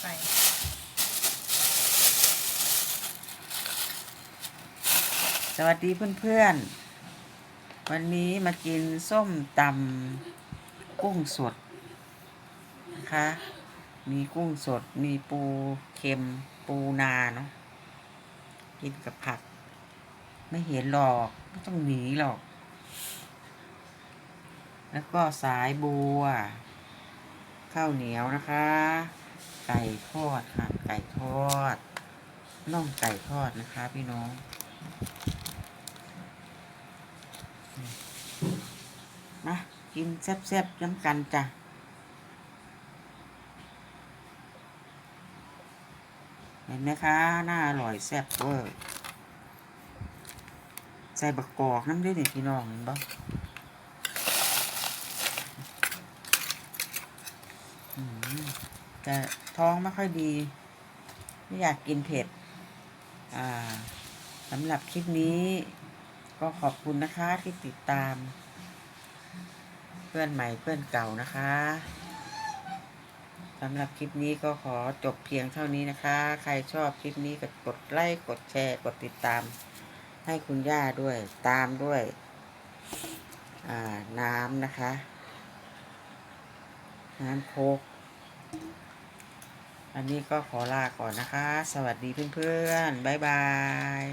ใส่สวัสดีเพื่อนๆ วันนี้มากินส้มตำกุ้งสดนะคะ มีกุ้งสด มีปูเค็ม ปูนาเนาะ กินกับผัก ไม่เห็นหรอกไม่ต้องหนีหรอก แล้วก็สายบัวข้าวเหนียวนะคะ ไก่ทอดค่ะ ไก่ทอดน่องไก่ทอดนะคะ พี่น้อง มากินแซ่บๆน้ำกันจ้ะเห็นไหมคะน่าอร่อยแซ่บเวอร์ใส่บักกอกน้ำด้วยนี่พี่น้องเห็นปะอืม แต่ท้องไม่ค่อยดี ไม่อยากกินเผ็ด อ่าสำหรับคลิปนี้ก็ขอบคุณนะคะที่ติดตาม เพื่อนใหม่เพื่อนเก่านะคะสำหรับคลิปนี้ก็ขอจบเพียงเท่านี้นะคะ ใครชอบคลิปนี้ก็กดไลค์กดแชร์กดติดตาม ให้คุณย่าด้วยตามด้วยน้ำนะคะ น้ำโคก อันนี้ก็ขอลาก่อนนะคะ สวัสดีเพื่อนๆ บ๊ายบาย